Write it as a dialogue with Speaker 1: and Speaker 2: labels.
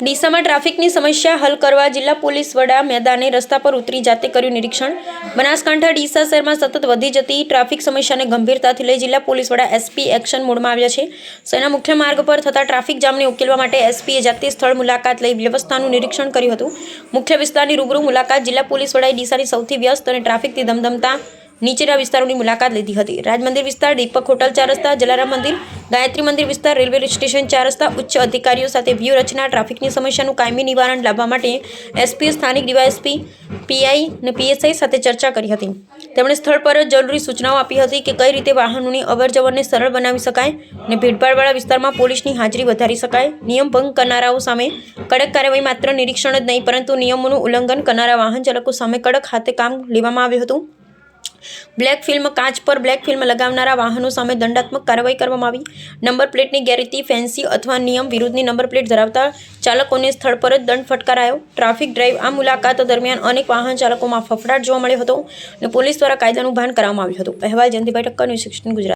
Speaker 1: ડીસામાં ટ્રાફિકની સમસ્યા હલ કરવા જિલ્લા પોલીસ વડા મેદાને રસ્તા પર ઉતરી જાતે કર્યું નિરીક્ષણ. બનાસકાંઠા ડીસા શહેરમાં સતત વધી જતી ટ્રાફિક સમસ્યાને ગંભીરતાથી લઈ જિલ્લા પોલીસ વડા એસપી એક્શન મોડમાં આવ્યા છે. શહેરના મુખ્ય માર્ગ પર થતા ટ્રાફિક જામને ઉકેલવા માટે એસપીએ જાતે સ્થળ મુલાકાત લઈ વ્યવસ્થાનું નિરીક્ષણ કર્યું હતું. મુખ્ય વિસ્તારની રૂબરૂ મુલાકાત જિલ્લા પોલીસ વડાએ ડીસાની સૌથી વ્યસ્ત અને ટ્રાફિકથી ધમધમતા નીચેના વિસ્તારોની મુલાકાત લીધી હતી. રાજમંદિર વિસ્તાર, દીપક હોટલ ચાર રસ્તા, જલારામ મંદિર, ગાયત્રી મંદિર વિસ્તાર, રેલવે સ્ટેશન ચાર રસ્તા, ઉચ્ચ અધિકારીઓ સાથે વ્યૂહરચના, ટ્રાફિકની સમસ્યાનું કાયમી નિવારણ લાવવા માટે એસપી, સ્થાનિક ડીવાયએસપી, પીઆઈ અને પીએસઆઈ સાથે ચર્ચા કરી હતી. તેમણે સ્થળ પર જ જરૂરી સૂચનાઓ આપી હતી કે કઈ રીતે વાહનોની અવરજવરને સરળ બનાવી શકાય અને ભીડભાડવાળા વિસ્તારમાં પોલીસની હાજરી વધારી શકાય. નિયમ ભંગ કરનારાઓ સામે કડક કાર્યવાહી માત્ર નિરીક્ષણ જ નહીં, પરંતુ નિયમોનું ઉલ્લંઘન કરનારા વાહન ચાલકો સામે કડક હાથે કામ લેવામાં આવ્યું હતું. બ્લેક ફિલ્મ કાચ પર બ્લેક ફિલ્મ લગાવનારા વાહનો સામે દંડાત્મક કાર્યવાહી કરવામાં આવી. નંબર પ્લેટની ગેરરીતિ, ફેન્સી અથવા નિયમ વિરુદ્ધની નંબર પ્લેટ ધરાવતા ચાલકોને સ્થળ પર જ દંડ ફટકારાયો. ટ્રાફિક ડ્રાઈવ આ મુલાકાત દરમિયાન અનેક વાહન ચાલકોમાં ફફડાટ જોવા મળ્યો હતો અને પોલીસ દ્વારા કાયદાનું ભાન કરવામાં આવ્યું હતું. અહેવાલ જયંતિભાઈ ઠક્કર ન્યૂઝ ગુજરાત.